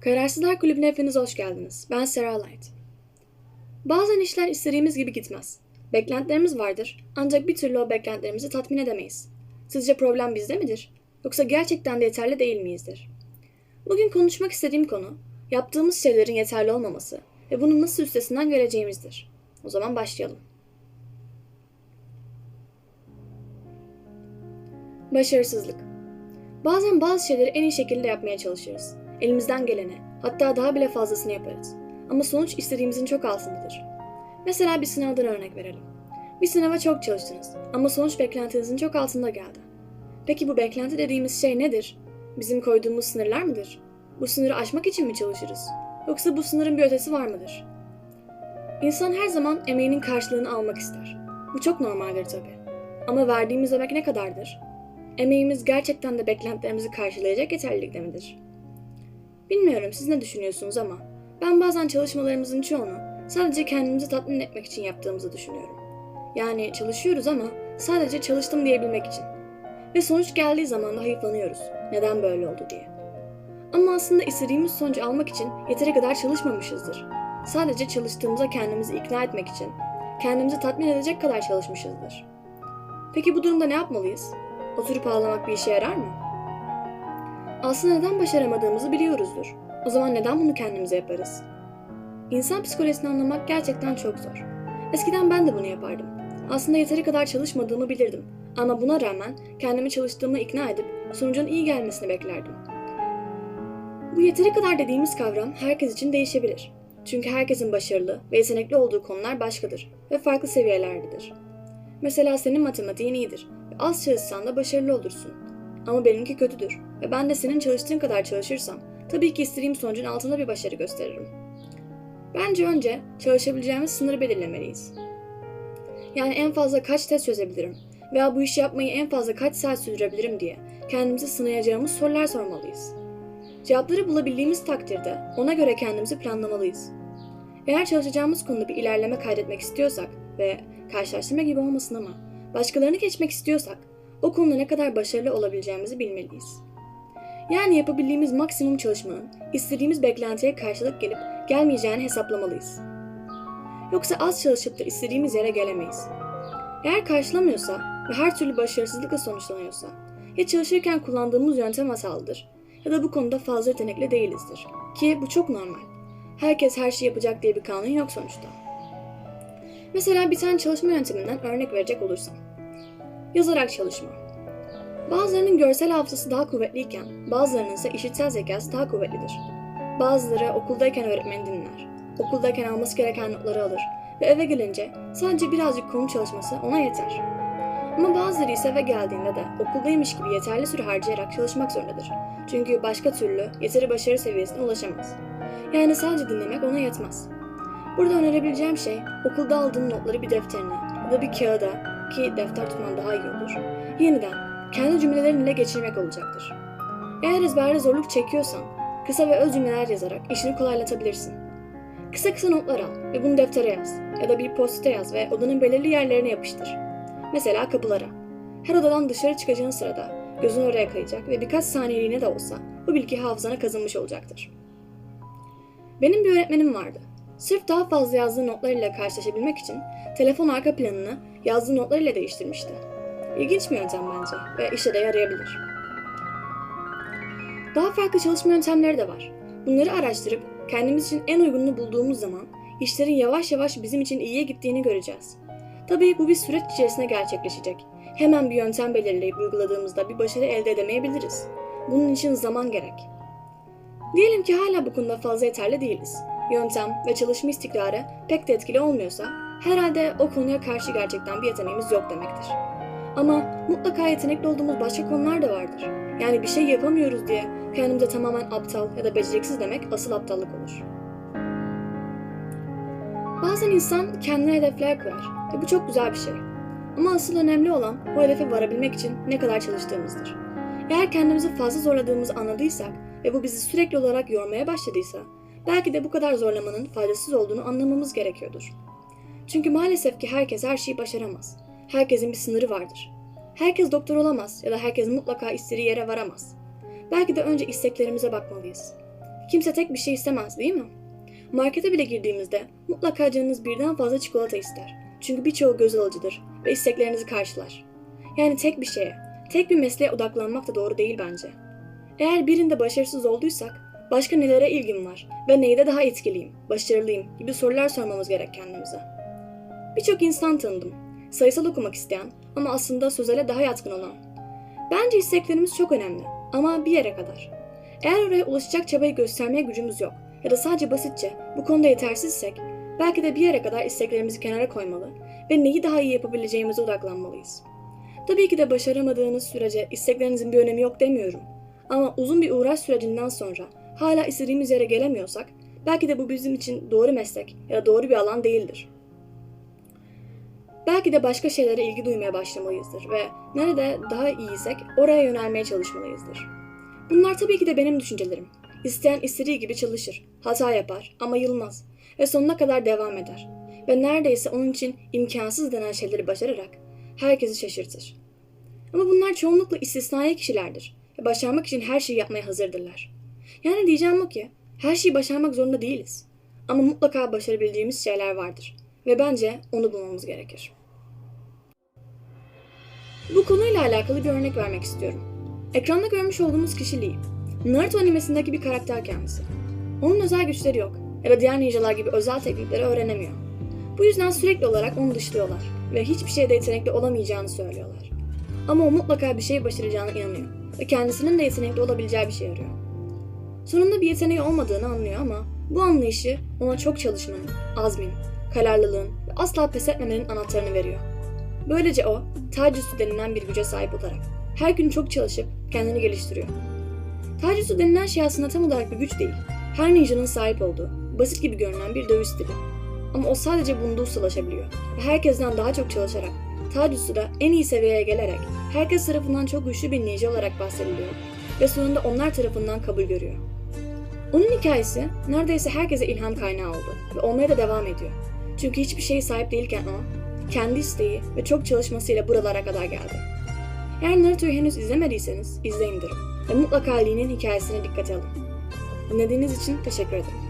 Kararsızlar Kulübü'ne hepiniz hoş geldiniz. Ben Sarah Light. Bazen işler istediğimiz gibi gitmez. Beklentilerimiz vardır ancak bir türlü o beklentilerimizi tatmin edemeyiz. Sizce problem bizde midir? Yoksa gerçekten de yeterli değil miyizdir? Bugün konuşmak istediğim konu, yaptığımız şeylerin yeterli olmaması ve bunun nasıl üstesinden geleceğimizdir. O zaman başlayalım. Başarısızlık Bazen bazı şeyleri en iyi şekilde yapmaya çalışırız. Elimizden geleni, hatta daha bile fazlasını yaparız. Ama sonuç istediğimizin çok altındadır. Mesela bir sınavdan örnek verelim. Bir sınava çok çalıştınız ama sonuç beklentinizin çok altında geldi. Peki bu beklenti dediğimiz şey nedir? Bizim koyduğumuz sınırlar mıdır? Bu sınırı aşmak için mi çalışırız? Yoksa bu sınırın bir ötesi var mıdır? İnsan her zaman emeğinin karşılığını almak ister. Bu çok normaldir tabii. Ama verdiğimiz emek ne kadardır? Emeğimiz gerçekten de beklentilerimizi karşılayacak yeterlilikte midir? Bilmiyorum siz ne düşünüyorsunuz ama ben bazen çalışmalarımızın çoğunu sadece kendimizi tatmin etmek için yaptığımızı düşünüyorum. Yani çalışıyoruz ama sadece çalıştım diyebilmek için. Ve sonuç geldiği zaman da hayıflanıyoruz. Neden böyle oldu diye. Ama aslında istediğimiz sonucu almak için yeteri kadar çalışmamışızdır. Sadece çalıştığımıza kendimizi ikna etmek için, kendimizi tatmin edecek kadar çalışmışızdır. Peki bu durumda ne yapmalıyız? Oturup ağlamak bir işe yarar mı? Aslında neden başaramadığımızı biliyoruzdur. O zaman neden bunu kendimize yaparız? İnsan psikolojisini anlamak gerçekten çok zor. Eskiden ben de bunu yapardım. Aslında yeteri kadar çalışmadığımı bilirdim. Ama buna rağmen kendimi çalıştığımı ikna edip sonucun iyi gelmesini beklerdim. Bu yeteri kadar dediğimiz kavram herkes için değişebilir. Çünkü herkesin başarılı ve yetenekli olduğu konular başkadır ve farklı seviyelerdedir. Mesela senin matematiğin iyidir ve az çalışsan da başarılı olursun. Ama benimki kötüdür ve ben de senin çalıştığın kadar çalışırsam tabii ki istediğim sonucun altında bir başarı gösteririm. Bence önce çalışabileceğimiz sınırı belirlemeliyiz. Yani en fazla kaç test çözebilirim veya bu işi yapmayı en fazla kaç saat sürdürebilirim diye kendimizi sınayacağımız sorular sormalıyız. Cevapları bulabildiğimiz takdirde ona göre kendimizi planlamalıyız. Eğer çalışacağımız konuda bir ilerleme kaydetmek istiyorsak ve karşılaştırma gibi olmasın ama başkalarını geçmek istiyorsak o konuda ne kadar başarılı olabileceğimizi bilmeliyiz. Yani yapabildiğimiz maksimum çalışmanın istediğimiz beklentiye karşılık gelip gelmeyeceğini hesaplamalıyız. Yoksa az çalışıp da istediğimiz yere gelemeyiz. Eğer karşılamıyorsa ve her türlü başarısızlıkla sonuçlanıyorsa ya çalışırken kullandığımız yöntem hatalıdır ya da bu konuda fazla yetenekli değilizdir. Ki bu çok normal. Herkes her şeyi yapacak diye bir kanun yok sonuçta. Mesela bir tane çalışma yönteminden örnek verecek olursam. Yazarak çalışma. Bazılarının görsel hafızası daha kuvvetliyken bazılarının ise işitsel zekası daha kuvvetlidir. Bazıları okuldayken öğretmeni dinler, okuldayken alması gereken notları alır ve eve gelince sadece birazcık konu çalışması ona yeter. Ama bazıları ise eve geldiğinde de okuldaymış gibi yeterli süre harcayarak çalışmak zorundadır. Çünkü başka türlü yeteri başarı seviyesine ulaşamaz. Yani sadece dinlemek ona yetmez. Burada önerebileceğim şey okulda aldığın notları bir defterine ya da bir kağıda ki defter tutman daha iyi olur. Yeniden kendi cümlelerinle geçirmek olacaktır. Eğer ezberde zorluk çekiyorsan kısa ve öz cümleler yazarak işini kolaylatabilirsin. Kısa kısa notlar al ve bunu deftere yaz ya da bir postite yaz ve odanın belirli yerlerine yapıştır. Mesela kapılara. Her odadan dışarı çıkacağın sırada gözün oraya kayacak ve birkaç saniyeliğine de olsa bu bilgi hafızana kazınmış olacaktır. Benim bir öğretmenim vardı. Sırf daha fazla yazdığı notlarıyla karşılaşabilmek için telefon arka planını yazdığı notlarıyla değiştirmişti. İlginç bir yöntem bence ve işe de yarayabilir. Daha farklı çalışma yöntemleri de var. Bunları araştırıp kendimiz için en uygununu bulduğumuz zaman işlerin yavaş yavaş bizim için iyiye gittiğini göreceğiz. Tabii bu bir süreç içerisinde gerçekleşecek. Hemen bir yöntem belirleyip uyguladığımızda bir başarı elde edemeyebiliriz. Bunun için zaman gerek. Diyelim ki hala bu konuda fazla yeterli değiliz. Yöntem ve çalışma istikrarı pek de etkili olmuyorsa herhalde o konuya karşı gerçekten bir yeteneğimiz yok demektir. Ama mutlaka yetenekli olduğumuz başka konular da vardır. Yani bir şey yapamıyoruz diye kendimize tamamen aptal ya da beceriksiz demek asıl aptallık olur. Bazen insan kendine hedefler koyar ve bu çok güzel bir şey. Ama asıl önemli olan bu hedefe varabilmek için ne kadar çalıştığımızdır. Eğer kendimizi fazla zorladığımızı anladıysak ve bu bizi sürekli olarak yormaya başladıysa, belki de bu kadar zorlamanın faydasız olduğunu anlamamız gerekiyordur. Çünkü maalesef ki herkes her şeyi başaramaz. Herkesin bir sınırı vardır. Herkes doktor olamaz ya da herkes mutlaka istediği yere varamaz. Belki de önce isteklerimize bakmalıyız. Kimse tek bir şey istemez değil mi? Markete bile girdiğimizde mutlaka canınız birden fazla çikolata ister. Çünkü birçoğu göz alıcıdır ve isteklerinizi karşılar. Yani tek bir şeye, tek bir mesleğe odaklanmak da doğru değil bence. Eğer birinde başarısız olduysak, başka nelere ilgim var ve neyde daha etkiliyim, başarılıyım gibi sorular sormamız gerek kendimize. Birçok insan tanıdım. Sayısal okumak isteyen ama aslında sözele daha yatkın olan. Bence isteklerimiz çok önemli ama bir yere kadar. Eğer oraya ulaşacak çabayı göstermeye gücümüz yok ya da sadece basitçe bu konuda yetersizsek belki de bir yere kadar isteklerimizi kenara koymalı ve neyi daha iyi yapabileceğimize odaklanmalıyız. Tabii ki de başaramadığınız sürece isteklerinizin bir önemi yok demiyorum. Ama uzun bir uğraş sürecinden sonra hala istediğimiz yere gelemiyorsak belki de bu bizim için doğru meslek ya da doğru bir alan değildir. Belki de başka şeylere ilgi duymaya başlamalıyızdır ve nerede daha iyiysek oraya yönelmeye çalışmalıyızdır. Bunlar tabii ki de benim düşüncelerim. İsteyen istediği gibi çalışır, hata yapar ama yılmaz ve sonuna kadar devam eder. Ve neredeyse onun için imkansız denen şeyleri başararak herkesi şaşırtır. Ama bunlar çoğunlukla istisnai kişilerdir ve başarmak için her şeyi yapmaya hazırdırlar. Yani diyeceğim o ki, her şeyi başarmak zorunda değiliz. Ama mutlaka başarabileceğimiz şeyler vardır ve bence onu bulmamız gerekir. Bu konuyla alakalı bir örnek vermek istiyorum. Ekranda görmüş olduğumuz kişi Lee. Naruto animesindeki bir karakter kendisi. Onun özel güçleri yok ya da diğer ninjalar gibi özel teknikleri öğrenemiyor. Bu yüzden sürekli olarak onu dışlıyorlar ve hiçbir şeyde yetenekli olamayacağını söylüyorlar. Ama o mutlaka bir şey başaracağına inanıyor ve kendisinin de yetenekli olabileceği bir şey arıyor. Sonunda bir yeteneği olmadığını anlıyor ama bu anlayışı ona çok çalışmanın, azmin, kararlılığın ve asla pes etmemenin anahtarını veriyor. Böylece o, Taijutsu denilen bir güce sahip olarak her gün çok çalışıp kendini geliştiriyor. Taijutsu denilen şey aslında tam olarak bir güç değil. Her ninjanın sahip olduğu, basit gibi görünen bir dövüş stili. Ama o sadece bunda ustalaşabiliyor ve herkesten daha çok çalışarak Taijutsu'da en iyi seviyeye gelerek herkes tarafından çok güçlü bir ninja olarak bahsediliyor ve sonunda onlar tarafından kabul görüyor. Onun hikayesi neredeyse herkese ilham kaynağı oldu ve olmaya da devam ediyor. Çünkü hiçbir şeye sahip değilken o, kendi isteği ve çok çalışmasıyla buralara kadar geldi. Eğer Naruto'yu henüz izlemediyseniz izleyin derim ve mutlaka Lee'nin hikayesine dikkate alın. Dinlediğiniz için teşekkür ederim.